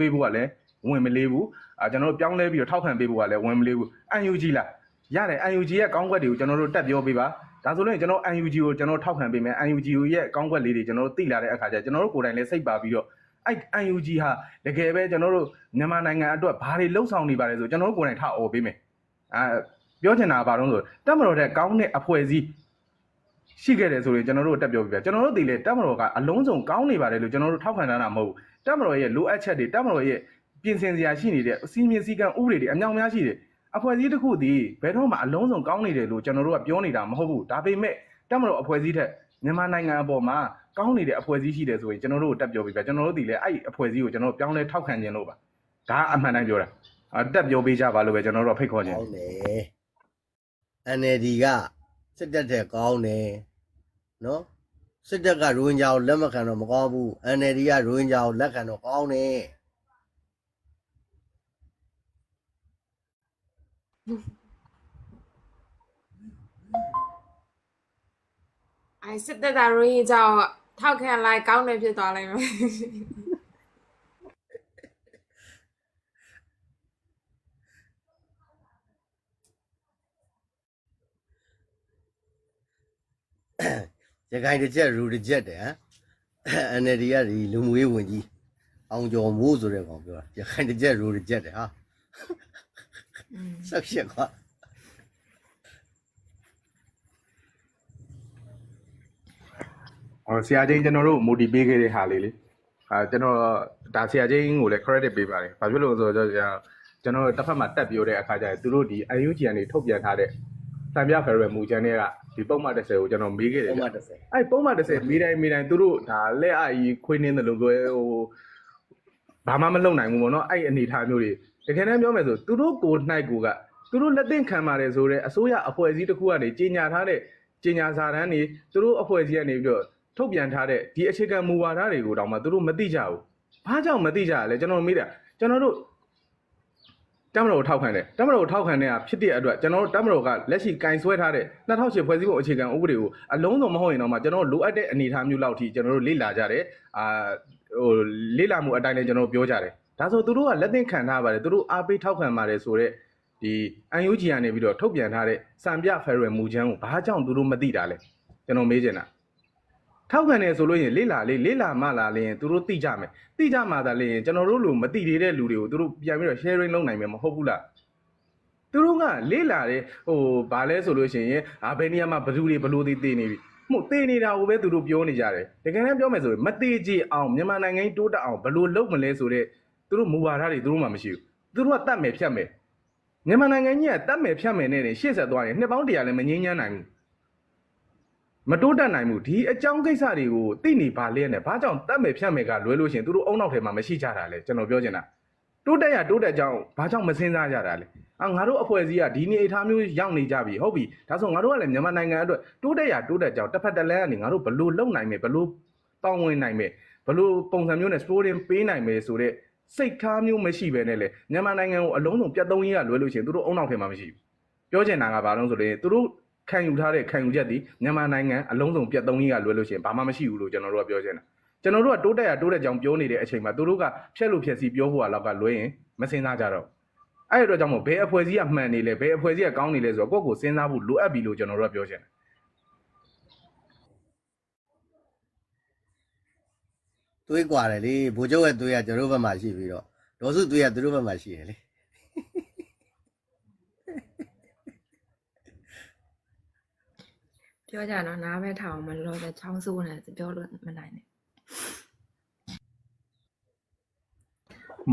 ပေးဖို့ကလည်းဝင်မလေးဘူးအာကျွန်တော်တို့ပြောင်းလဲပြီးတော့ထောက်ခံပေးဖို့ကလည်းဝင်မလေးဘူး UNG လားရတယ် UNG ရဲ့ကောင်းကွက်တွေကိုကျွန်တော်တို့တက်ပြောပေးပါဒါဆိုလို့ကျွန်တော် UNG ကိုကျွန်တော်ထောက်ခံပေးမယ် UNG ရဲ့ကောင်းကွက်လေးတွေကျွန်တော်တို့သိလာတဲ့အခါကျကျွန်တော်တို့ကိုယ်တိုင်လည်းစိတ်ပါပြီးတော့အဲ့ UNG ဟာတကယ်ပဲကျွန်တော်တို့မြန်မာနိုင်ငံအတွက်ဘာတွေလှုပ်ဆောင်နေပါလဲဆိုကျွန်တော်တို့ကိုယ်တိုင်ထအော်ပေးမယ်အာပြောချင်တာကဘာလို့လဲဆိုတက်မတော်တဲ့ကောင်းတဲ့အဖွဲ့အစည်းရှိခဲ့တယ်ဆိုရင်ကျွန်တော်တို့တက်ပြောပြပြကျွန်တော်တို့ဒီလေတက်မတော်ကအလုံးစုံကောင်းနေပါတယ်လို့ကျွန်တော်တို့ထောက်ခံထားတာမဟုတ်ဘူး တက်မတော်ရဲ့လိုအပ်ချက်တွေတက်မတော်ရဲ့ပြင်ဆင်စရာရှိနေတဲ့စီမင်းစည်းကမ်းဥပဒေတွေအများများရှိတယ်အဖွဲ့အစည်းတစ်ခုတည်းဘယ်တော့မှအလုံးစုံကောင်းနေတယ်လို့ကျွန်တော်တို့ကပြောနေတာမဟုတ်ဘူးဒါပေမဲ့တက်မတော်အဖွဲ့အစည်းထက်မြန်မာနိုင်ငံအပေါ်မှာကောင်းနေတဲ့အဖွဲ့အစည်းရှိတယ်ဆိုရင်ကျွန်တော်တို့တက်ပြောပြပြကျွန်တော်တို့ဒီလေအဲ့အဖွဲ့အစည်းကိုကျွန်တော်တို့ပြောင်းလဲထောက်ခံခြင်းလို့ပါဒါအမှန်တိုင်းပြောတာအတက်ပြောပေးကြပါလို့ပဲကျွန်တော်တို့ဖိတ်ခေါ်ခြင်းကောင်းတယ် NLD ကစစ်တပ်တဲ့ကောင်းတယ်နော် စစ်တပ်ကရိုဟင်ဂျာကိုလက်မခံတော့မကောင်းဘူး NLD ကရိုဟင်ဂျာကိုလက်ခံတော့ကောင်းတယ်အဲစစ်တပ်ကရိုးရင်ကြောင့်ထောက်ခံလိုက်ကောင်းတယ်ဖြစ်သွားလိုက်မယ် ရခိုင်တစ်ချက်ရူတစ်ချက်တယ်ဟမ် NLD ကဒီလူမှုရေးဝန်ကြီးအောင်ကျော်မိုးဆိုတဲ့ကောင်ပြောတာရခိုင်တစ်ချက်ရူတစ်ချက်တယ်ဟာဆက်ရှက်ကွာဟောဆရာချင်းကျွန်တော်တို့ motivate ပေးခဲ့တဲ့ဟာလေးလေအာကျွန်တော်ဒါဆရာချင်းကိုလည်း credit ပေးပါတယ်ဘာဖြစ်လို့လဲဆိုတော့ကျွန်တော်တစ်ဖက်မှာတက်ပြောတဲ့အခါကျရင်သူတို့ဒီ UNG ကနေထုတ်ပြန်ထားတဲ့တံပြဖယ်ရယ်မူချမ်းတွေက ဒီပုံမှန်30ကိုကျွန်တော်မေးခဲ့တယ်ပုံဗျမှန်30အဲ့ပုံမှန်30မေးတိုင်းမေးတိုင်းသူတို့ဒါလက်အကြီးခွေးနှင်းတယ်လို့ပြောဟိုဘာမှမလုပ်နိုင်ဘူးပေါ့နော်အဲ့အနေထားမျိုးတွေတကယ်တမ်းပြောမယ်ဆိုသူတို့ကိုနှိုက်ကိုကသူတို့လက်သင့်ခံပါတယ်ဆိုတော့အစိုးရအဖွဲ့အစည်းတစ်ခုကနေကြီးညာထားတဲ့ကြီးညာစာတမ်းတွေသူတို့အဖွဲ့အစည်းကနေပြီးတော့ထုတ်ပြန်ထားတဲ့ဒီအခြေခံမူဝါဒတွေကိုတောင်မှသူတို့မသိကြဘူးဘာကြောင့်မသိကြရလဲကျွန်တော်မေးတာကျွန်တော်တို့ တမတော်ကိုထောက်ခံတယ်တမတော်ကိုထောက်ခံတဲ့ဟာဖြစ်တဲ့အတွက်ကျွန်တော်တို့တမတော်ကလက်ရှိကင်ဆွဲထားတဲ့2008ဖွဲ့စည်းပုံအခြေခံဥပဒေကိုအလုံးစုံမဟုတ်ရင်တော့မှကျွန်တော်တို့လိုအပ်တဲ့အနေအထားမျိုးလောက်ထိကျွန်တော်တို့လေ့လာကြတယ်အာဟိုလေ့လာမှုအတိုင်းလည်းကျွန်တော်တို့ပြောကြတယ်ဒါဆိုသူတို့ကလက်သင့်ခံထားပါတယ်သူတို့အားပေးထောက်ခံပါတယ်ဆိုတော့ဒီ UNG ကနေပြီးတော့ထုတ်ပြန်ထားတဲ့စံပြဖယ်ရယ်မူချမ်းကိုဘာကြောင့်သူတို့မသိတာလဲကျွန်တော်မေးချင်တာ ထောက်ခံတယ်ဆိုလို့ရင်လေ့လာလေးလေ့လာမှလာလရင်သူတို့သိကြမယ်သိကြမှသာလေရင်ကျွန်တော်တို့လိုမသိသေးတဲ့လူတွေကိုသူတို့ပြန်ပြီးတော့ sharing လုပ်နိုင်မယ်မဟုတ်ဘူးလားသူတို့ကလေးလာတယ်ဟိုဘာလဲဆိုလို့ရှိရင်အာဘယ်နေရာမှာဘယ်သူတွေဘလို့တွေတည်နေပြီမှုတည်နေတာကိုပဲသူတို့ပြောနေကြတယ်တကယ်တမ်းပြောမယ်ဆိုရင်မတည်ကြည်အောင်မြန်မာနိုင်ငံကြီးတိုးတက်အောင်ဘယ်လိုလုပ်မလဲဆိုတော့သူတို့မူဝါဒတွေသူတို့မှမရှိဘူးသူတို့ကတတ်မယ်ဖြတ်မယ်မြန်မာနိုင်ငံကြီးကတတ်မယ်ဖြတ်မယ်နဲ့နေရှေ့ဆက်သွားရင်နှစ်ပေါင်းတရာလည်းမငြင်းညမ်းနိုင်ဘူး မတိုးတက်နိုင်ဘူးဒီအကြောင်းကိစ္စတွေကိုသိနေပါလဲနဲ့ဘာကြောင့်တတ်မယ်ဖြတ်မယ်ကလွဲလို့ရှိရင်သူတို့အုံနောက်ထဲမှာမရှိကြတာလေကျွန်တော်ပြောချင်တာတိုးတက်ရတိုးတက်ကြောင်းဘာကြောင့်မစင်းစားကြတာလဲအာငါတို့အဖွဲ့အစည်းကဒီနေအထားမျိုးရောက်နေကြပြီဟုတ်ပြီဒါဆိုငါတို့ကလည်းမြန်မာနိုင်ငံအတွက်တိုးတက်ရတိုးတက်ကြောင်းတစ်ဖက်တစ်လမ်းကနေငါတို့ဘလို့လုံနိုင်မယ်ဘလို့တောင်းဝင်နိုင်မယ်ဘလို့ပုံစံမျိုးနဲ့ sporting ပေးနိုင်မယ်ဆိုတော့စိတ်ထားမျိုးမရှိဘဲနဲ့လေမြန်မာနိုင်ငံကိုအလုံးစုံပြတ်သုံးရေးကလွဲလို့ရှိရင်သူတို့အုံနောက်ထဲမှာမရှိဘူးပြောချင်တာကဘာလို့ဆိုတော့သူတို့ ခံယူထားတဲ့ခံယူချက်ဒီမြန်မာနိုင်ငံအလုံးစုံပြတ်သုံးကြီးကလွယ်လို့ရှိရင်ဘာမှမရှိဘူးလို့ကျွန်တော်တို့ကပြောချင်တာကျွန်တော်တို့ကတိုးတက်ရတိုးတက်ကြောင်ပြောနေတဲ့အချိန်မှာသူတို့ကဖြက်လို့ဖြက်စီပြောဖို့ကတော့ကလွယ်ရင်မစင်စားကြတော့အဲ့တော့ကြောင့်မို့ဘယ်အဖွဲ့အစည်းကမှန်နေလဲဘယ်အဖွဲ့အစည်းကကောင်းနေလဲဆိုတော့ကိုယ့်ကိုစဉ်းစားဖို့လိုအပ်ပြီလို့ကျွန်တော်တို့ကပြောချင်တယ်တွေးကြတယ်လေဘိုးချုပ်ရဲ့တွေးကကျွန်တော်တို့ဘက်မှာရှိပြီးတော့ဒေါ်စုတွေးကသူတို့ဘက်မှာရှိတယ်လေ ပြောကြတော့နားပဲထောင်မလို့ပဲချောင်းဆိုးနေပြောလို့မနိုင်နဲ့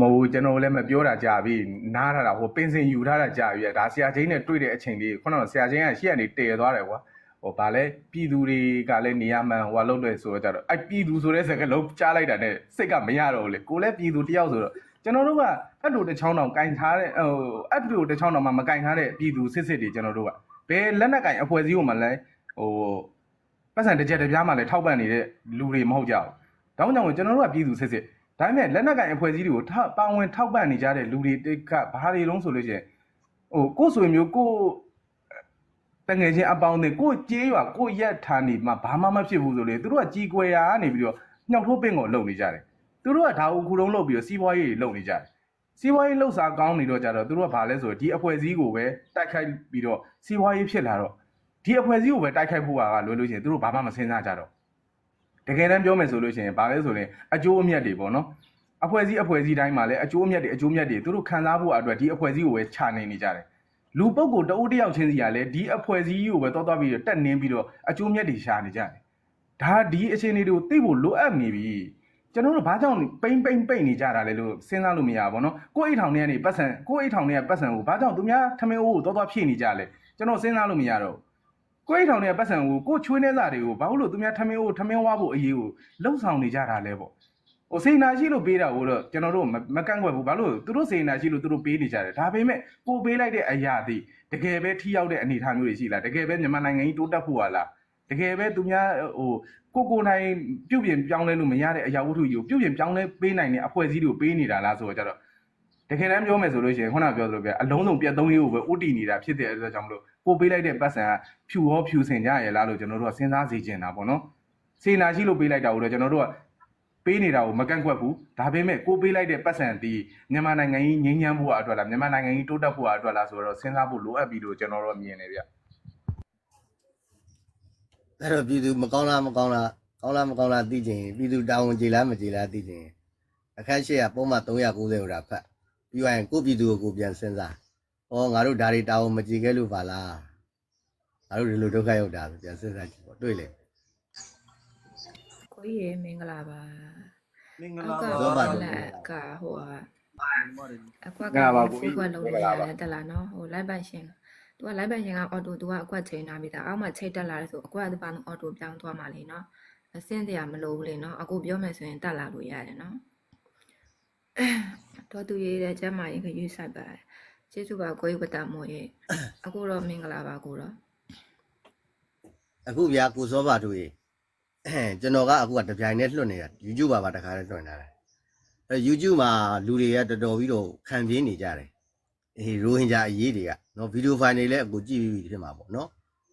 မဟုတ်ဘူးကျွန်တော်လည်းမပြောတာကြာပြီနားထားတာဟိုပင်စင်ယူထားတာကြာပြီဒါဆရာချင်းနဲ့တွေ့တဲ့အချိန်လေးခုနကဆရာချင်းကရှေ့ကနေတည်သွားတယ်ကွာဟိုဗာလဲပြည်သူတွေကလည်းနေရာမှန်ဟိုလုပ်တယ်ဆိုတော့ကြတော့အဲ့ပြည်သူဆိုတဲ့စကားလုံးကြားလိုက်တာနဲ့စိတ်ကမရတော့ဘူးလေကိုလည်းပြည်သူတယောက်ဆိုတော့ကျွန်တော်တို့ကအတ်တူတစ်ချောင်းတောင်ကင်ထားတဲ့ဟိုအတ်တူတစ်ချောင်းတောင်မှမကင်ထားတဲ့ပြည်သူစစ်စစ်တွေကျွန်တော်တို့ကဘယ်လက်နက်ကင်အဖွဲ့အစည်းကိုမှလည်း ဟိုပတ်စံတစ်ချက်တစ်ပြားမှလည်းထောက်ပံ့နေတဲ့လူတွေမဟုတ်ကြဘူးဒါကြောင့်ကျွန်တော်တို့ကပြည်သူစစ်စစ်ဒါပေမဲ့လက်နက်ကင်အဖွဲ့အစည်းတွေကိုထောက်ပါဝင်ထောက်ပံ့နေကြတဲ့လူတွေကဘာတွေလုံးဆိုလို့ရှိရင်ဟိုကိုယ်ဆွေမျိုးကိုယ်တငယ်ချင်းအပေါင်းတွေကိုယ်ကြေးရွာကိုယ်ရက်ထားနေမှဘာမှမဖြစ်ဘူးဆိုလေသူတို့ကကြီးကွယ်ရာကနေပြီးတော့ညှောက်ထိုးပင့်ကိုလုံနေကြတယ်သူသူတို့ကဒါကိုခုတုံးလုပ်ပြီးတော့စီးပွားရေးတွေလုပ်နေကြတယ်စီးပွားရေးလှုပ်ရှားကောင်းနေတော့ကြတော့သူတို့ကဘာလဲဆိုတော့ဒီအဖွဲ့အစည်းကိုပဲတိုက်ခိုက်ပြီးတော့စီးပွားရေးဖြစ်လာတော့ ဒီအဖွဲ့အစည်းကိုပဲတိုက်ခိုက်ဖို့ကလွယ်လို့ရှိရင်သူတို့ဘာမှမစဉ်းစားကြတော့တကယ်တမ်းပြောမယ်ဆိုလို့ရှိရင်ဘာလဲဆိုရင်အကျိုးအမြတ်တွေပေါ့နော်အဖွဲ့အစည်းအဖွဲ့အစည်းတိုင်းမှာလည်းအကျိုးအမြတ်တွေအကျိုးအမြတ်တွေသူတို့ခံစားဖို့အတွက်ဒီအဖွဲ့အစည်းကိုပဲခြာနေနေကြတယ်လူပုဂ္ဂိုလ်တဦးတစ်ယောက်ချင်းစီကလည်းဒီအဖွဲ့အစည်းကြီးကိုပဲတောတော့ပြီးတော့တက်နှင်းပြီးတော့အကျိုးမြတ်တွေရှာနေကြတယ်။ဒါဒီအခြေအနေတွေကိုသိဖို့လိုအပ်နေပြီ။ကျွန်တော်တို့ဘာကြောင့်ပိမ့်ပိမ့်ပိတ်နေကြတာလဲလို့စဉ်းစားလို့မရဘူးဗောနော်။ကိုယ့်အိတ်ထောင်ထဲကနေပတ်စံကိုယ့်အိတ်ထောင်ထဲကပတ်စံကိုဘာကြောင့်သူများထမင်းအိုးကိုတောတော့ဖြည့်နေကြလဲ။ကျွန်တော်စဉ်းစားလို့မရတော့ဘူး။ ကိုယ့်အိတ်ထောင်ထဲကပတ်စံကိုကိုယ့်ချွေးနေစားတွေကိုဘာလို့သူများထမင်းအိုးထမင်းဝါဖို့အရေးကိုလှုပ်ဆောင်နေကြတာလဲပေါ့။ဟိုစေနာရှိလို့ပေးတာကိုတော့ကျွန်တော်တို့မမကန့်ကွက်ဘူးဘာလို့သူတို့စေနာရှိလို့သူတို့ပေးနေကြတယ်ဒါပေမဲ့ကိုပေးလိုက်တဲ့အရာတွေတကယ်ပဲထိရောက်တဲ့အနေအထားမျိုးတွေရှိလားတကယ်ပဲမြန်မာနိုင်ငံကြီးတိုးတက်ဖို့ဟာလားတကယ်ပဲသူများဟိုကိုကိုနိုင်ပြုတ်ပြင်ပြောင်းလဲလို့မရတဲ့အရာဝတ္ထုကြီးကိုပြုတ်ပြင်ပြောင်းလဲပေးနိုင်တဲ့အဖွဲ့အစည်းတွေကိုပေးနေတာလားဆိုတော့ကြတော့ တကယ်တမ်းပြောမယ်ဆိုလို့ရှိရင်ခုနပြောသလိုပဲအလုံးစုံပြတ်သုံးရေးကိုပဲဥတည်နေတာဖြစ်တဲ့အတွက်ကြောင့်မလို့ကိုပေးလိုက်တဲ့ပတ်စံကဖြူရောဖြူစင်ကြရလားလို့ကျွန်တော်တို့ကစဉ်းစားစေချင်တာပေါ့နော်စေနာရှိလို့ပေးလိုက်တာကိုတော့ကျွန်တော်တို့ကပေးနေတာကိုမကန့်ကွက်ဘူးဒါပေမဲ့ကိုပေးလိုက်တဲ့ပတ်စံတီးမြန်မာနိုင်ငံကြီးငြိမ်းချမ်းဖို့အတွက်လားမြန်မာနိုင်ငံကြီးတိုးတက်ဖို့အတွက်လားဆိုတော့စဉ်းစားဖို့လိုအပ်ပြီလို့ကျွန်တော်တို့မြင်နေဗျအဲ့တော့ပြည်သူမကောင်းလားမကောင်းလားကောင်းလားမကောင်းလားသိချင်ရင်ပြည်သူတာဝန်ကြေလားမကြေလားသိချင်ရင်အခန်းရှိရပုံမှန်390ကိုဒါဖတ် ပြီးရင်ကိုယ့်ပြည်သူကိုကိုယ်ပြန်စဉ်းစားဩငါတို့ဒါတွေတာဝန်မကြေခဲ့လို့ပါလားငါတို့ဒီလိုဒုက္ခရောက်တာဆိုပြန်စဉ်းစားကြည့်ပေါ့တွေ့လေကိုကြီးရေမင်္ဂလာပါမင်္ဂအောလာက်ကပါသောပါဟိုတလယ်က်ကဟိုဟာအကွက်ကငါပါကိုဖုကြီးတ်ကွက်လုံးမင်္ဂနေလာရပါတယ်တက်လာနော်ဟိုလိုက်ပိုင်ရှင်သူကလိုက်ပိုင်ရှင်ကအော်တိုသူကအကွက်ချိန်ထားပြီးသားအောက်မှာချိန်တက်လာတယ်ဆိုအကွက်ကသူပါအော်တိုပြောင်းသွားမှလေနော်အစင်းတရားမလိုဘူးလေနော်အခုပြောမယ်ဆိုရင်တက်လာလို့ရတယ်နော် တော့သူရေးတဲ့ကျမ်းမာရေးခရွေးဆိုင်ပါတယ်ကျေးဇူးပါကိုကြီးဝတ္တမို့ရေအခုတော့မင်္ဂလာပါကိုတော့အခုဗျာကိုစောပါတို့ရေကျွန်တော်ကအခုကတပြိုင်နဲ့လွှတ်နေတာ YouTube ပါပါတခါနဲ့လွှတ်နေတာအဲ YouTube မှာလူတွေကတော်တော်ပြီးတော့ခံပြင်းနေကြတယ်အေးရိုဟင်ဂျာအရေးတွေကနော်ဗီဒီယိုဖိုင်တွေလည်းအခုကြည့်ပြီးပြီဖြစ်မှာပေါ့နော်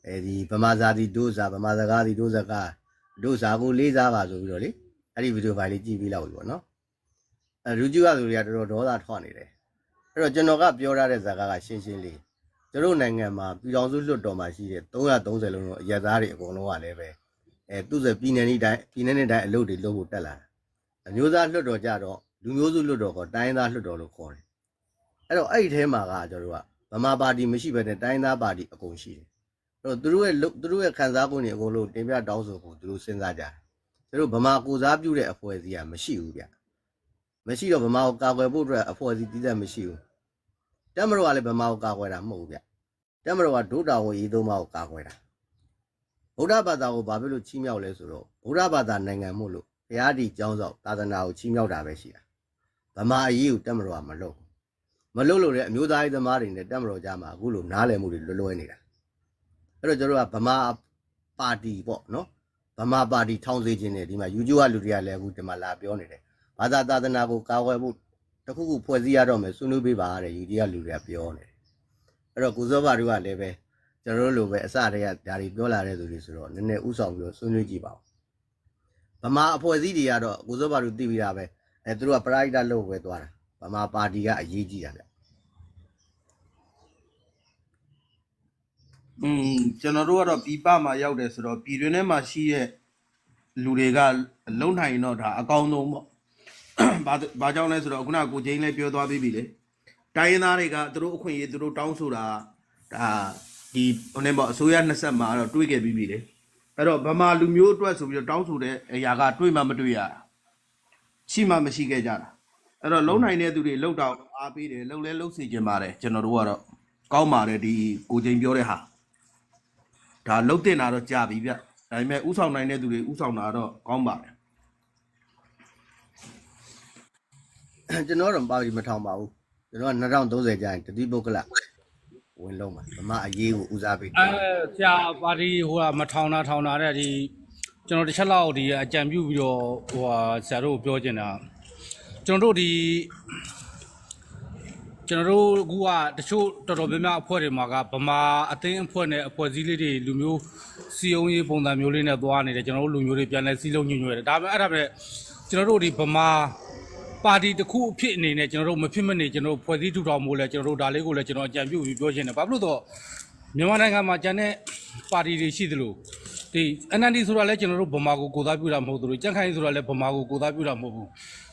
အဲဒီဗမာဇာတိဒိုးစာဗမာစကားတိဒိုးစကားဒိုးစာကိုလေးစားပါဆိုပြီးတော့လေအဲ့ဒီဗီဒီယိုဖိုင်လေးကြည့်ပြီးလောက်ပြီပေါ့နော် အဲ YouTube ကလူတွေကတော်တော်ဒေါသထွက်နေတယ်အဲ့တော့ကျွန်တော်ကပြောထားတဲ့ဇာတ်ကားကရှင်းရှင်းလေးကျတို့နိုင်ငံမှာပြည်တော်စုလွှတ်တော်မှာရှိတဲ့330လုံးလုံးအရက်သားတွေအကုန်လုံးကလည်းပဲအဲသူ့စပြည်နယ်ဤတိုင်းပြည်နယ်နဲ့တိုင်းအလုပ်တွေလုပ်ဖို့တက်လာတာအမျိုးသားလွှတ်တော်ကြတော့လူမျိုးစုလွှတ်တော်ကတိုင်းရင်းသားလွှတ်တော်လို့ခေါ်တယ်အဲ့တော့အဲ့ဒီထဲမှာကကျတို့ကဗမာပါတီမရှိဘဲနဲ့တိုင်းရင်းသားပါတီအကုန်ရှိတယ်အဲ့တော့သူတို့ရဲ့လုပ်သူတို့ရဲ့ခံစား권တွေအကုန်လုံးတင်ပြတောင်းဆိုဖို့သူတို့စဉ်းစားကြတယ်ကျတို့ဗမာကိုစားပြုတဲ့အဖွဲ့အစည်းကမရှိဘူးဗျ မရှိတော့ဗမာကိုကာကွယ်ဖို့အတွက်အဖွဲ့အစည်းတည်တဲ့မရှိဘူးတက်မတော်ကလည်းဗမာကိုကာကွယ်တာမဟုတ်ဘူးဗျတက်မတော်ကဒုတာဝန်ရေးသုံးပါးကိုကာကွယ်တာဗုဒ္ဓဘာသာကိုဘာဖြစ်လို့ချီးမြှောက်လဲဆိုတော့ဗုဒ္ဓဘာသာနိုင်ငံမို့လို့ဘုရားဒီကျောင်းဆောင်သာသနာကိုချီးမြှောက်တာပဲရှိတာဗမာအရေးကိုတက်မတော်ကမလုပ်ဘူးမလုပ်လို့လည်းအမျိုးသားရေးသမားတွေနဲ့တက်မတော်ကြမှာအခုလိုနားလည်မှုတွေလွယ်လွယ်နေတာအဲ့တော့ကျွန်တော်ကဗမာပါတီပေါ့နော်ဗမာပါတီထောင်စေခြင်းနဲ့ဒီမှာ YouTube ကလူတွေကလည်းအခုဒီမှာလာပြောနေတယ် ဘာသာသာသနာကိုကာကွယ်ဖို့တစ်ခုခုဖွဲ့စည်းရတော့မယ်ဆွေးနွေးပေးပါတဲ့ YouTube ကလူတွေကပြောနေတယ်အဲ့တော့ကိုစောဘာတို့ကလည်းပဲကျွန်တော်တို့လိုပဲအစတည်းကဒါတွေပြောလာတဲ့သူတွေဆိုတော့နည်းနည်းဥဆောင်ပြီးတော့ဆွေးနွေးကြည့်ပါဦးဗမာအဖွဲ့အစည်းတွေကတော့ကိုစောဘာတို့သိပြီးတာပဲအဲသူတို့ကပရိုက်တာလို့ပဲသွားတာဗမာပါတီကအရေးကြီးတာဗျอืมကျွန်တော်တို့ကတော့ပြည်ပမှာရောက်တယ်ဆိုတော့ပြည်တွင်းထဲမှာရှိတဲ့လူတွေကလုံနိုင်ရင်တော့ဒါအကောင်းဆုံးပေါ့ ဘာဘာကြောင့်လဲဆိုတော့ခုနကကိုချင်းလည်းပြောသွားပြီးပြီလေတိုင်းရင်းသားတွေကသူတို့အခွင့်အရေးသူတို့တောင်းဆိုတာဒါဒီဟိုနေပေါ့အစိုးရနှစ်ဆက်မှာတော့တွေးခဲ့ပြီးပြီလေအဲ့တော့ဗမာလူမျိုးအတွက်ဆိုပြီးတော့တောင်းဆိုတဲ့အရာကတွေးမှမတွေးရတာရှိမှမရှိခဲ့ကြတာအဲ့တော့လုံနိုင်တဲ့သူတွေလုံတော့အားပေးတယ်လုံလဲလုံစီခြင်းပါတယ်ကျွန်တော်တို့ကတော့ကောင်းပါတယ်ဒီကိုချင်းပြောတဲ့ဟာဒါလုတ်တင်တာတော့ကြာပြီဗျဒါပေမဲ့ဥဆောင်နိုင်တဲ့သူတွေဥဆောင်တာတော့ကောင်းပါတယ် ကျွန်တော်တော့ပါတီမထောင်ပါဘူးကျွန်တော်က2030ကျရင်တတိပုဂ္ဂလဝင်လုံးပါဗမာအရေးကိုဦးစားပေးတယ်အဲဆရာပါတီဟိုကမထောင်တာထောင်တာတဲ့ဒီကျွန်တော်တစ်ချက်လောက်ဒီအကြံပြုပြီးတော့ဟိုဟာဆရာတို့ကိုပြောချင်တာကျွန်တော်တို့ဒီကျွန်တော်တို့အခုကတချို့တော်တော်များများအဖွဲ့တွေမှာကဗမာအသင်းအဖွဲ့နဲ့အဖွဲ့အစည်းလေးတွေလူမျိုးစီယုံရေးပုံစံမျိုးလေးနဲ့သွားနေတယ်ကျွန်တော်တို့လူမျိုးတွေပြန်လဲစီလုံးညွညွတယ်ဒါပေမဲ့အဲ့ဒါပဲကျွန်တော်တို့ဒီဗမာ ပါတီတစ်ခုအဖြစ်အနေနဲ့ကျွန်တော်တို့မဖြစ်မနေကျွန်တော်တို့ဖွဲ့စည်းထူထောင်မှုလဲကျွန်တော်တို့ဒါလေးကိုလည်းကျွန်တော်အကြံပြုပြီးပြောချင်တယ်ဘာဖြစ်လို့တော့မြန်မာနိုင်ငံမှာကျန်တဲ့ပါတီတွေရှိသလိုဒီ NLD ဆိုတာလဲကျွန်တော်တို့ဗမာကိုကိုသားပြုတာမဟုတ်သလိုကြံ့ခိုင်ဆိုတာလဲဗမာကိုကိုသားပြုတာမဟုတ်ဘူး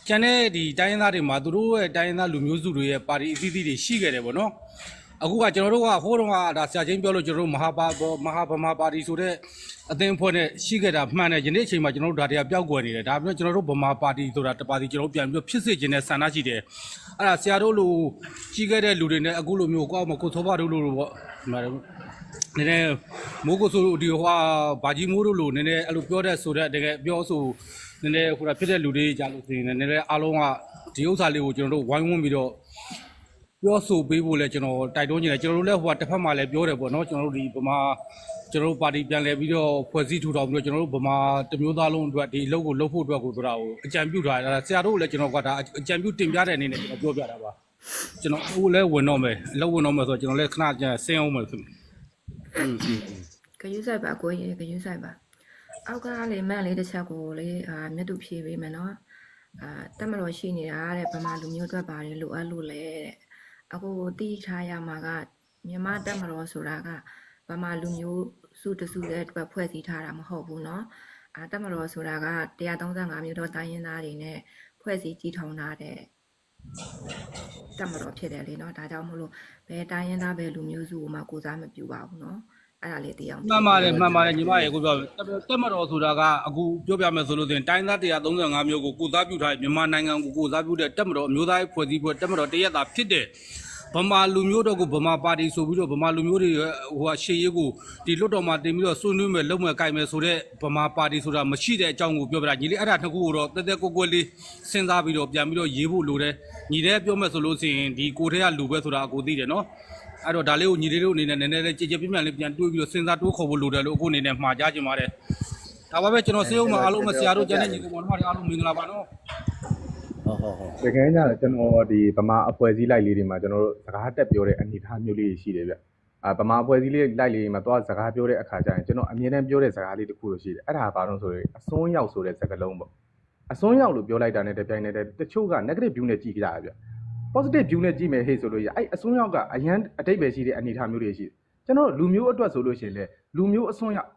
ကျန်တဲ့ဒီတိုင်းရင်းသားတွေမှာသူတို့ရဲ့တိုင်းရင်းသားလူမျိုးစုတွေရဲ့ပါတီအသီးသီးတွေရှိခဲ့တယ်ပေါ့နော်အခုကကျွန်တော်တို့ကဟိုးတုန်းကဒါဆရာချင်းပြောလို့ကျွန်တော်တို့မဟာပါမဟာဗမာပါတီဆိုတဲ့ အသင်းအဖွဲ့နဲ့ရှိခဲ့တာမှန်တယ်ယနေ့အချိန်မှာကျွန်တော်တို့ဒါတွေကပျောက်ကွယ်နေတယ်ဒါပေမဲ့ကျွန်တော်တို့ဗမာပါတီဆိုတာတပါတီကျွန်တော်တို့ပြန်ပြီးတော့ဖြစ်စေခြင်းနဲ့ဆန္ဒရှိတယ်အဲ့ဒါဆရာတို့လိုကြီးခဲ့တဲ့လူတွေနဲ့အခုလိုမျိုးကောက်မကိုသောပါတို့လိုပေါ့ဒီမှာတော့နည်းနည်းမိုးကိုဆိုဒီဟိုဟာဘာကြီးမိုးတို့လိုနည်းနည်းအဲ့လိုပြောတဲ့ဆိုတဲ့တကယ်ပြောဆိုနည်းနည်းဟိုတာဖြစ်တဲ့လူတွေကြာလို့ဆိုရင်လည်းနည်းနည်းအားလုံးကဒီဥစ္စာလေးကိုကျွန်တော်တို့ဝိုင်းဝန်းပြီးတော့ပြောဆိုပေးဖို့လဲကျွန်တော်တိုက်တွန်းနေတယ်ကျွန်တော်တို့လည်းဟိုကတစ်ဖက်မှာလည်းပြောတယ်ပေါ့နော်ကျွန်တော်တို့ဒီဗမာ ကျွန်တော်တို့ပါတီပြန်လဲပြီးတော့ဖွဲ့စည်းထူထောင်ပြီးတော့ကျွန်တော်တို့ဗမာတမျိုးသားလုံးအတွက်ဒီအလုပ်ကိုလုပ်ဖို့အတွက်ကိုဆိုတာကိုအကြံပြုထားတာဆရာတို့လည်းကျွန်တော်ကဒါအကြံပြုတင်ပြတဲ့အနေနဲ့ကျွန်တော်ပြောပြတာပါကျွန်တော်အခုလည်းဝင်တော့မယ်အလုပ်ဝင်တော့မယ်ဆိုတော့ကျွန်တော်လည်းခဏကျဆင်းအောင်မယ်ဆိုကယူဆိုင်ပါကိုရေကယူဆိုင်ပါအောက်ကလေမန့်လေးတစ်ချက်ကိုလေအာမြတ်သူဖြေပေးမယ်နော်အာတက်မတော်ရှိနေတာတဲ့ဗမာလူမျိုးအတွက်ပါတယ်လိုအပ်လို့လေတဲ့အခုတိထားရမှာကမြန်မာတက်မတော်ဆိုတာက ဗမာလူမျိုးစုတစုတဲ့အတွက်ဖွဲ့စည်းထားတာမဟုတ်ဘူးနော်အာတက်မတော်ဆိုတာက135မျိုးတော့တိုင်းရင်းသားတွေနဲ့ဖွဲ့စည်းကြီးထောင်ထားတဲ့တက်မတော်ဖြစ်တယ်လေနော်ဒါကြောင့်မို့လို့ဘယ်တိုင်းရင်းသားဘယ်လူမျိုးစုကိုမှကိုစားမပြူပါဘူးနော်အဲ့ဒါလေးသိအောင်မှန်ပါတယ်မှန်ပါတယ်ညီမရေကိုပြောတက်မတော်ဆိုတာကအခုပြောပြမယ်ဆိုလို့ဆိုရင်တိုင်းသား135မျိုးကိုကိုစားပြုထားတဲ့မြန်မာနိုင်ငံကိုကိုစားပြုတဲ့တက်မတော်အမျိုးသားရေးဖွဲ့စည်းဖွဲ့တက်မတော်တရက်တာဖြစ်တဲ့ ဗမာလူမျိုးတော့ကိုဗမာပါတီဆိုပြီးတော့ဗမာလူမျိုးတွေရဲ့ဟိုဟာရှေ့ရေးကိုဒီလွတ်တော်မှာတင်ပြီးတော့ဆွေးနွေးမယ်လုပ်မယ်ကြိုက်မယ်ဆိုတော့ဗမာပါတီဆိုတာမရှိတဲ့အကြောင်းကိုပြောပြတာညီလေးအဲ့ဒါတစ်ခုကိုတော့တက်တက်ကိုကိုလေးစဉ်းစားပြီးတော့ပြန်ပြီးတော့ရေးဖို့လိုတယ်ညီလေးပြောမယ်ဆိုလို့ရှိရင်ဒီကိုထဲကလူပဲဆိုတာအကိုသိတယ်နော်အဲ့တော့ဒါလေးကိုညီလေးတို့အနေနဲ့နည်းနည်းလေးကြည်ကြည်ပြင်းပြင်းလေးပြန်တွေးပြီးတော့စဉ်းစားတိုးခေါ်ဖို့လိုတယ်လို့အခုအနေနဲ့မှာကြားချင်ပါတယ်။ဒါပါပဲကျွန်တော်စေအောင်မှာအားလုံးမဆရာတို့ကျန်တဲ့ညီကောင်မောင်တို့အားလုံးမင်္ဂလာပါနော် ဟုတ်ဟုတ်ဟုတ်တကယ်ကြတော့ကျွန်တော်ဒီဗမာအဖွဲ့စည်းလိုက်လေးတွေမှာကျွန်တော်တို့စကားတက်ပြောတဲ့အနေအထားမျိုးလေးတွေရှိတယ်ဗျအာဗမာအဖွဲ့စည်းလေးလိုက်လေးတွေမှာသွားစကားပြောတဲ့အခါကျရင်ကျွန်တော်အမြဲတမ်းပြောတဲ့စကားလေးတစ်ခုလို့ရှိတယ်အဲ့ဒါကဘာလို့ဆိုရင်အစွန်းရောက်ဆိုတဲ့စကားလုံးပေါ့အစွန်းရောက်လို့ပြောလိုက်တာနဲ့တပြိုင်နက်တည်းတချို့က negative view နဲ့ကြည့်ကြရဗျ positive view နဲ့ကြည့်မယ်ဟေ့ဆိုလို့ရအဲ့အစွန်းရောက်ကအရန်အတိတ်ပဲရှိတဲ့အနေအထားမျိုးတွေရှိတယ်ကျွန်တော်တို့လူမျိုးအတွက်ဆိုလို့ရှိရင်လေလူမျိုးအစွန်းရောက်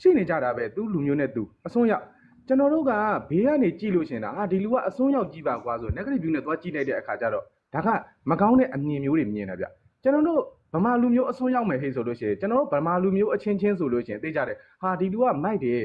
ရှိနေကြတာပဲသူလူမျိုးနဲ့သူအစွန်းရောက် ကျွန်တော်တို့ကဘေးကနေကြည့်လို့ရှရင်ဒါဟာဒီလူကအစွန်းရောက်ကြည့်ပါကွာဆို negative view နဲ့သွားကြည့်လိုက်တဲ့အခါကျတော့ဒါကမကောင်းတဲ့အမြင်မျိုးတွေမြင်တယ်ဗျကျွန်တော်တို့ဗမာလူမျိုးအစွန်းရောက်မယ်ဟေ့ဆိုလို့ရှိရင်ကျွန်တော်တို့ဗမာလူမျိုးအချင်းချင်းဆိုလို့ရှိရင်သိကြတယ်ဟာဒီလူကမိုက်တယ်